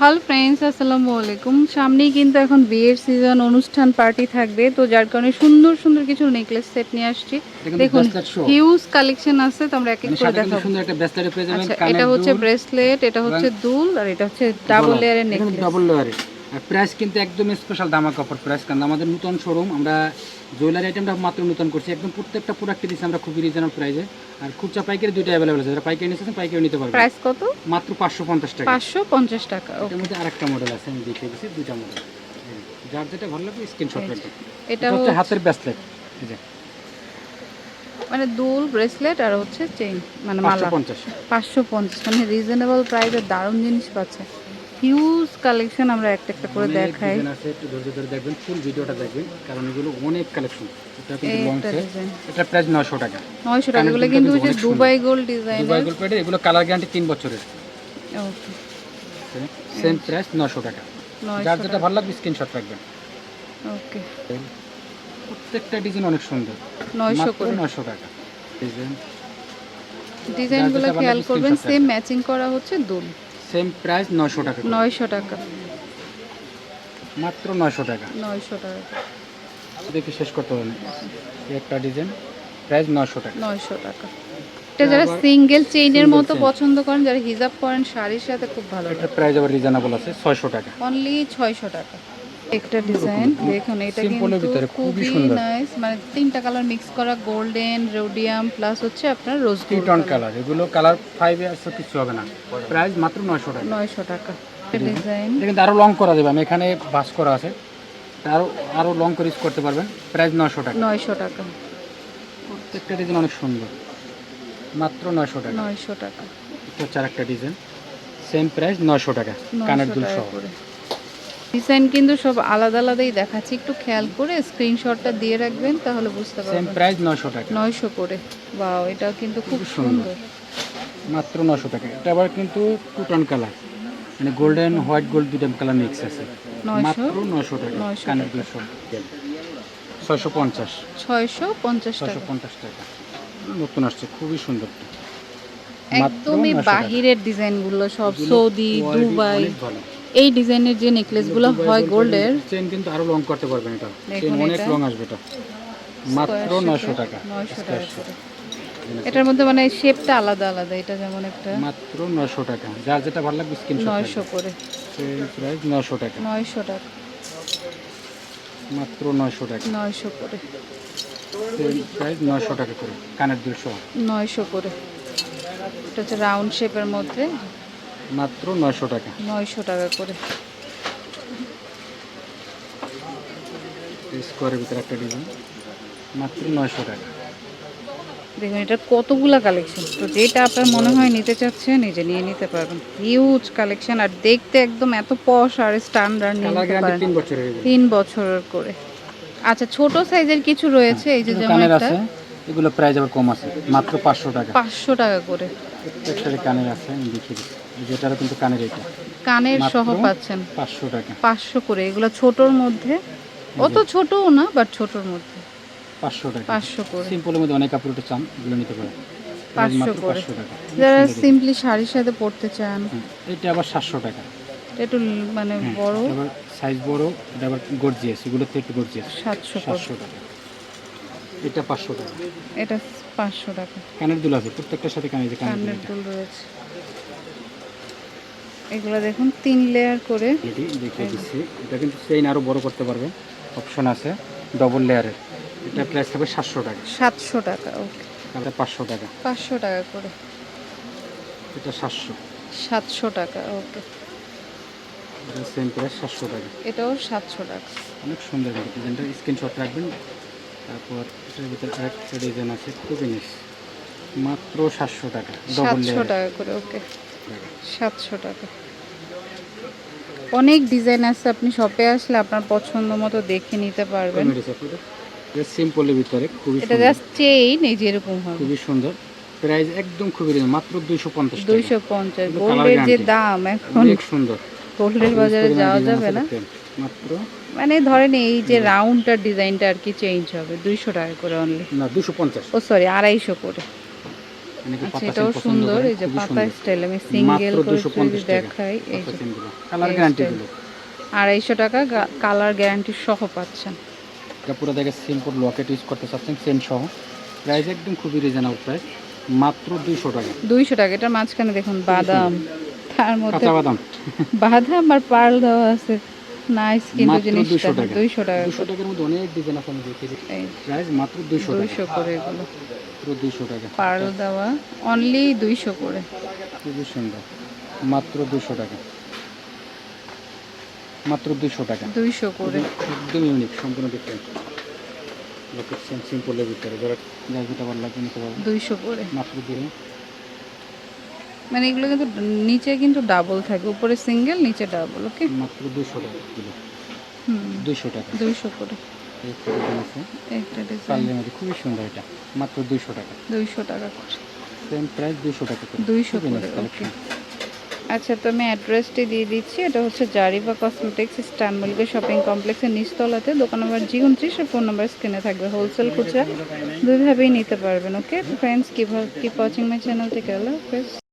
Hello friends আসসালামু আলাইকুম। সামনেই কিন্তু এখন বিয়ের সিজন অনুষ্ঠান পার্টি থাকবে। তো যার কারণে সুন্দর সুন্দর কিছু নেকলেস সেট নিয়ে আসছি। দেখুন হিউজ কালেকশন আছে তো আমরা এক এক মানে করে দেখাবো। সুন্দর একটা ব্রেসলেট পেয়ে যাবেন আচ্ছা এটা হচ্ছে ব্রেসলেট এটা হচ্ছে দুল আর এটা হচ্ছে ডাবল লেয়ারের নেকলেস ডাবল লেয়ারে আর প্রাইস কিন্তু একদম স্পেশাল দামা কাপড় প্রাইস কারণ আমাদের নতুন শোরুম আমরা জুয়েলারি আইটেমটা মাত্র নতুন করছি। একদম প্রত্যেকটা প্রোডাক্ট দিচ্ছি আমরা খুবই রিজনেবল প্রাইসে আর খুচরা পাইকারি দুইটা অ্যাভেলেবল আছে যারা পাইকারি নিচ্ছেন পাইকারি নিতে পারবেন। প্রাইস কত? মাত্র পাঁচশো পঞ্চাশ টাকা। পাঁচশো পঞ্চাশ টাকা ওকে মধ্যে আরেকটা মডেল আছে আমি দেখিয়ে দিচ্ছি দুইটা মডেল যার যেটা ভালো লাগবে স্ক্রিনশট রাখবেন এটা হচ্ছে হাতের এই যে। মানে দুল ব্রেসলেট আর হচ্ছে চেইন মানে মালা। পঞ্চাশ। পাঁচশো পঞ্চাশ মানে রিজনেবল প্রাইসে দারুণ জিনিস পাচ্ছে। হিউজ কালেকশন আমরা একটা একটা করে দেখাই। ডিজাইন আছে একটু ধৈর্য ধরে দেখবেন ফুল ভিডিওটা দেখবেন কারণ এগুলো অনেক কালেকশন এটা কিন্তু লং সেট এটা প্রাইস নশো টাকা। নয়শো টাকা এগুলো কিন্তু Dubai gold design Dubai gold প্লেটে এগুলো কালার গ্যারান্টি বছরের। ওকে সেম প্রাইস টাকা। নয়শো যার যেটা ভালো লাগবে স্ক্রিনশট রাখবেন। ওকে প্রত্যেকটা ডিজাইন অনেক সুন্দর। নয়শো মাত্র করে। নশো টাকা। ডিজাইন ডিজাইনগুলো খেয়াল করবেন সেম ম্যাচিং করা হচ্ছে দুল। সেম প্রাইস নশো টাকা করে। নয়শো টাকা। মাত্র নশো টাকা। নয়শো টাকা। দেখি শেষ করতে হবে একটা ডিজাইন প্রাইস নশো টাকা। নয়শো টাকা। এটা যারা সিঙ্গেল চেইনের মতো পছন্দ করেন যারা হিজাব করেন শাড়ির সাথে খুব ভালো এটা প্রাইস আবার রিজনেবল আছে ছয়শো টাকা। অনলি ছয়শো টাকা। একটা ডিজাইন দেখুন এটা কিন্তু ভিতরে খুবই। নাইস মানে তিনটা কালার মিক্স করা গোল্ডেন রোডিয়াম প্লাস হচ্ছে আপনার রোজ থ্রি টন কালার এগুলো কালার ফাইভ আছে কিছু হবে না। প্রাইস মাত্র নশো টাকা। নয়শো টাকা। ডিজাইন এটা কিন্তু আরও লং করা যাবে আমি এখানে বাস করা আছে। আরও আরও লং করে ইউজ করতে পারবেন। প্রাইস নশো টাকা। নয়শো টাকা। প্রত্যেকটা ডিজাইন অনেক সুন্দর। মাত্র নশো টাকা। নয়শো টাকা। এটা হচ্ছে আরেকটা ডিজাইন সেম প্রাইস নশো টাকা। কানের দুল সহ। করে। ডিজাইন কিন্তু সব আলাদা আলাদাই দেখাচ্ছি। একটু খেয়াল করে স্ক্রিনশটটা দিয়ে রাখবেন তাহলে বুঝতে পারবেন। প্রাইস নশো টাকা। নয়শো করে। বাও এটাও কিন্তু খুব সুন্দর। মাত্র নশো টাকা। এটা আবার কিন্তু টু টন কালার। মানে গোল্ডেন হোয়াইট গোল্ড দুটো কালার মিক্স আছে। মাত্র নশো টাকা। 900 কানের দুল সহ ছয়শো পঞ্চাশ। ছয়শো পঞ্চাশ ছয়শো টাকা পঞ্চাশ টাকা। নতুন আসছে খুবই সুন্দর। একদমই 900 বাহিরের ডিজাইনগুলো সব সৌদি দুবাই। এই ডিজাইনের যে নেকলেসগুলো হয় গোল্ডের চেন কিন্তু আরও লং করতে পারবেন এটা। চেন অনেক লং আসবে এটা। মাত্র নশো টাকা। নয়শো Square টাকা এটার মধ্যে মানে শেপটা আলাদা আলাদা। এটা যেমন একটা মাত্র নশো টাকা। যার যেটা ভালো লাগবে স্ক্রিনশট নয়শো করে। প্রাইস নশো টাকা। নয়শো টাকা। মাত্র নশো টাকা। নয়শো করে। প্রাইস নশো টাকা করে। কানের দুল সহ। নয়শো করে। এটা হচ্ছে রাউন্ড শেপের মধ্যে। মাত্র নশো টাকা। নয়শো টাকা করে। স্কোয়ারের ভিতরে একটা ডিজাইন মাত্র নশো টাকা। দেখুন এটা কতগুলা কালেকশন তো যেটা আপনার মনে হয় নিতে চাচ্ছেন নিজে নিয়ে নিতে পারবেন। হিউজ কালেকশন আর দেখতে একদম এত পশ আর স্ট্যান্ডার্ড নিতে পারেন। তিন বছরের তিন বছরের করে। আচ্ছা ছোট সাইজের কিছু রয়েছে এই যে যেমন একটা। এগুলো প্রাইস আবার কম আছে মাত্র পাঁচশো টাকা। পাঁচশো টাকা করে। প্রত্যেকটারই কানের আছে আমি দিচ্ছি। যেটারও কিন্তু কানের এটা। কানের সহ পাচ্ছেন। পাঁচশো টাকা। পাঁচশো করে এগুলো ছোটর মধ্যে। অত ছোটও না বাট ছোটর মধ্যে। পাঁচশো টাকা। পাঁচশো করে। সিম্পলের মধ্যে অনেক কাপড় চান এগুলো নিতে পারেন। পাঁচশো করে। যারা সিম্পলি শাড়ির সাথে পরতে চান। এটা আবার সাতশো টাকা। একটু মানে বড়। সাইজ বড় এটা আবার গর্জিয়াস এগুলোর থেকে একটু গর্জিয়াস সাতশো সাতশো টাকা। এটা পাঁচশো টাকা। এটা পাঁচশো টাকা। কানের দুল আছে প্রত্যেকটার সাথে কানের যে কানের দুল রয়েছে। এগুলো দেখুন তিন লেয়ার করে। এটি দেখিয়ে দিচ্ছি। এটা কিন্তু চেইন আরও বড় করতে পারবে। অপশন আছে ডবল লেয়ারের এটা প্রাইস হবে সাতশো টাকা। সাতশো টাকা ওকে তারপরে পাঁচশো টাকা। পাঁচশো টাকা করে। এটা সাতশো। সাতশো টাকা ওকে এটা সেম প্রাইস সাতশো টাকা। এটাও সাতশো টাকা। অনেক সুন্দর ডিজাইনটা স্ক্রিনশট রাখবেন তারপর এটার ভিতরে আরেকটা ডিজাইন আছে খুবই নিস মাত্র সাতশো টাকা সাতশো টাকা করে ওকে সাতশো টাকা। অনেক ডিজাইন আছে আপনি শপে আসলে আপনার পছন্দ মতো দেখে নিতে পারবেন। সিম্পলের ভিতরে খুবই এটা জাস্ট চেইন এই যেরকম হবে। খুবই সুন্দর। প্রাইস একদম খুবই মাত্র দুইশো পঞ্চাশ দুইশো পঞ্চাশ। কিন্তু colour গোল্ডের যে দাম এখন। অনেক সুন্দর। গোল্ডের বাজারে যাওয়া যাবে না। মাত্র মানে ধরেন এই যে রাউন্ডটার ডিজাইনটা আর কি চেঞ্জ হবে দুইশো টাকা করে অনলি না দুশো পঞ্চাশ। ও সরি আড়াইশো করে। অনেকে আচ্ছা এটাও সুন্দর এই যে পাতা স্টাইল আমি সিঙ্গেল করে দেখাই এই যে কালার গ্যারান্টি আড়াইশো টাকা কালার গ্যারান্টি সহ পাচ্ছেন। পুরো দেখে সিম্পল লকেট ইউজ করতে চাচ্ছেন চেন সহ। প্রাইস একদম খুবই রিজনেবল প্রাইস মাত্র দুইশো টাকা। দুইশো টাকা এটার মাঝখানে দেখুন বাদাম। তার মধ্যে কাঁচা বাদাম। বাদাম আর পার্ল দেওয়া আছে। নাইস কিন্তু জিনিসটা দুইশো টাকা। দুইশো টাকা দুশো টাকার মধ্যে অনেক ডিজাইন আছে আমি দেখেছি প্রাইস মাত্র দুইশো টাকা। দুইশো করে এগুলো। পুরো দুইশো টাকা। পার্ল দেওয়া অনলি দুইশো করে। খুবই সুন্দর। মাত্র দুশো টাকা। মাত্র দুশো টাকা। দুইশো করে। একদম ইউনিক সম্পূর্ণ ডিফারেন্ট লকেট চেন সিম্পলের ভিতরে। যারা যার যেটা ভালো লাগবে নিতে পারবে। দুইশো করে। মাত্র দিয়ে মানে এগুলো কিন্তু নিচে কিন্তু ডাবল থাকে। উপরে সিঙ্গেল নিচে ডাবল ওকে মাত্র দুশো টাকা কিলো। হুম। দুইশো টাকা। দুইশো করে। একটা ডিজাইন মধ্যে খুবই সুন্দর এটা। মাত্র টাকা। টাকা করে। সেম প্রাইস দুইশো টাকা করে। করে ওকে আচ্ছা তো আমি অ্যাড্রেসটি দিয়ে দিচ্ছি। এটা হচ্ছে জারিবা কসমেটিক্স স্টান শপিং কমপ্লেক্সের নিচতলাতে। দোকান নাম্বার জি উনত্রিশ ফোন নাম্বার স্ক্রিনে থাকবে। হোলসেল খুচরা। দুইভাবেই নিতে পারবেন ওকে ফ্রেন্ডস কীভাবে কিপ ওয়াচিং মাই চ্যানেল থেকে আল্লাহ হাফেজ